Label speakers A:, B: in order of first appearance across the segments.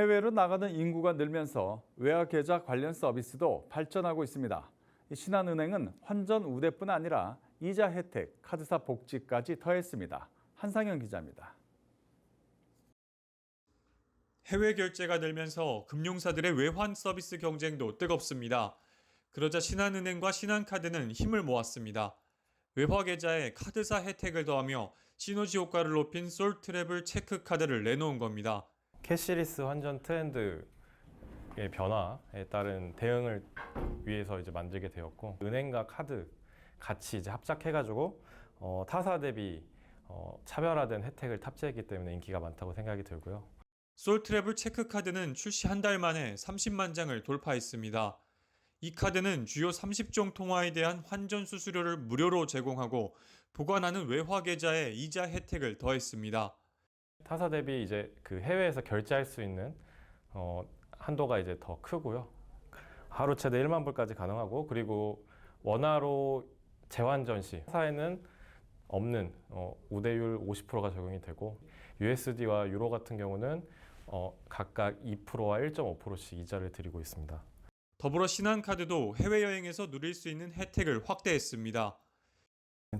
A: 해외로 나가는 인구가 늘면서 외화 계좌 관련 서비스도 발전하고 있습니다. 이 신한은행은 환전 우대뿐 아니라 이자 혜택, 카드사 복지까지 더했습니다. 한상현 기자입니다.
B: 해외 결제가 늘면서 금융사들의 외환 서비스 경쟁도 뜨겁습니다. 그러자 신한은행과 신한카드는 힘을 모았습니다. 외화 계좌에 카드사 혜택을 더하며 시너지 효과를 높인 솔트래블 체크카드를 내놓은 겁니다.
C: 캐시리스 환전 트렌드의 변화에 따른 대응을 위해서 이제 만들게 되었고 은행과 카드 같이 이제 합작해가지고 어, 타사 대비 어, 차별화된 혜택을 탑재했기 때문에 인기가 많다고 생각이 들고요.
B: 솔트래블 체크카드는 출시 한 달 만에 30만 장을 돌파했습니다. 이 카드는 주요 30종 통화에 대한 환전 수수료를 무료로 제공하고 보관하는 외화 계좌에 이자 혜택을 더했습니다.
C: 타사 대비 이제 그 해외에서 결제할 수 있는 어, 한도가 이제 더 크고요. 하루 최대 1만 불까지 가능하고 그리고 원화로 재환전 시 타사에는 없는 어, 우대율 50%가 적용이 되고 USD와 유로 같은 경우는 어, 각각 2%와 1.5%씩 이자를 드리고 있습니다.
B: 더불어 신한카드도 해외여행에서 누릴 수 있는 혜택을 확대했습니다.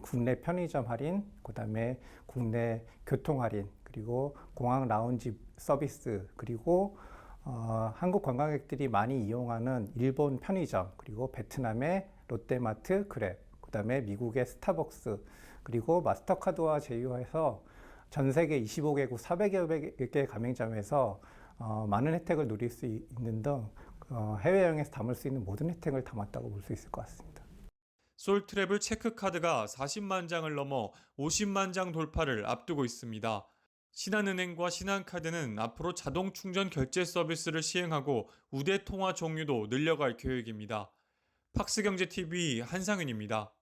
D: 국내 편의점 할인, 그다음에 국내 교통 할인, 그리고 공항 라운지 서비스, 그리고 어, 한국 관광객들이 많이 이용하는 일본 편의점, 그리고 베트남의 롯데마트, 그랩, 그다음에 미국의 스타벅스, 그리고 마스터카드와 제휴해서 전 세계 25개국 400여 개 가맹점에서 어, 많은 혜택을 누릴 수 있는 등 어, 해외여행에서 담을 수 있는 모든 혜택을 담았다고 볼 수 있을 것 같습니다.
B: 솔트래블 체크카드가 40만 장을 넘어 50만 장 돌파를 앞두고 있습니다. 신한은행과 신한카드는 앞으로 자동 충전 결제 서비스를 시행하고 우대 통화 종류도 늘려갈 계획입니다. 팍스경제TV 한상윤입니다.